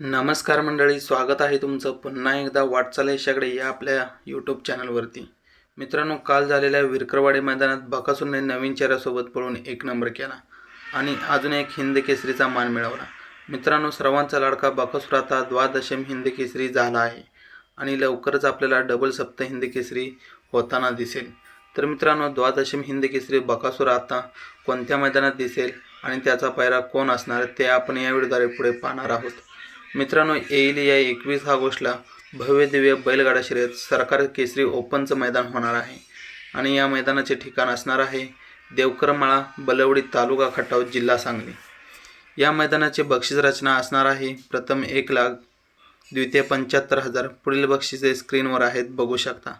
नमस्कार मंडळी स्वागत आहे तुमचं पुन्हा एकदा वाटचाल यशाकडे या आपल्या यूट्यूब चॅनलवरती मित्रांनो काल झालेल्या विरकरवाडी मैदानात बकासूरने नवीन चेहऱ्यासोबत पळून एक नंबर केला आणि अजून एक हिंद केसरीचा मान मिळवला. मित्रांनो सर्वांचा लाडका बकासूर आता द्वादशम हिंद केसरी झाला आहे आणि लवकरच आपल्याला डबल सप्त हिंद केसरी होताना दिसेल. तर मित्रांनो द्वादशम हिंद केसरी बकासूर आता कोणत्या मैदानात दिसेल आणि त्याचा पायरा कोण असणार ते आपण या व्हिडिओद्वारे पुढे पाहणार आहोत. मित्रांनो येईल या एकवीस ऑगस्टला भव्य दिव्य बैलगाडा शर्यत सरकार केसरी ओपनचं मैदान होणार आहे. आणि या मैदानाचे ठिकाण असणार आहे देवकरमाळा बलवडी तालुका खटाव जिल्हा सांगली. या मैदानाचे बक्षीस रचना असणार आहे. प्रथम एक लाख द्वितीय पंच्याहत्तर हजार पुढील बक्षिसे स्क्रीनवर आहेत बघू शकता.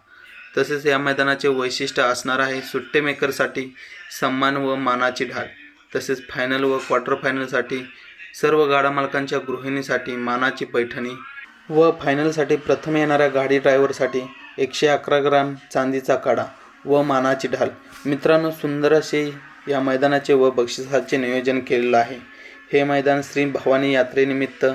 तसेच या मैदानाचे वैशिष्ट्य असणार आहे सुट्टे मेकरसाठी सन्मान व मानाची ढाल. तसेच फायनल व क्वार्टर फायनलसाठी सर्व गाडा मालकांच्या गृहिणीसाठी मानाची पैठणी व फायनलसाठी प्रथम येणाऱ्या गाडी ड्रायव्हरसाठी एकशे अकरा ग्राम चांदीचा काडा व मानाची ढाल. मित्रांनो सुंदर असे या मैदानाचे व बक्षिसाचे नियोजन केलेलं आहे. हे मैदान श्री भवानी यात्रेनिमित्त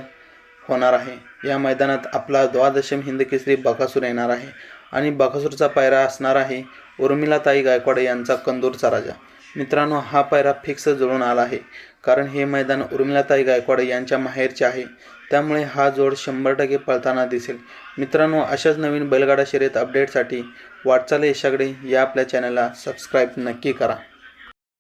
होणार आहे. या मैदानात आपला द्वादशम हिंद केसरी बकासूर येणार आहे आणि बकासूरचा पायरा असणार आहे उर्मिलाताई गायकवाड यांचा कंदूरचा राजा. मित्रांनो हा पायरा फिक्स जुळून आला आहे. कारण हे मैदान उर्मिलाताई गायकवाड यांच्या माहेरचे आहे. त्यामुळे हा जोड शंभर टक्के पळताना दिसेल. मित्रांनो अशाच नवीन बैलगाडा शर्यत अपडेटसाठी वाटचाल यशाकडे या आपल्या चॅनलला सबस्क्राईब नक्की करा.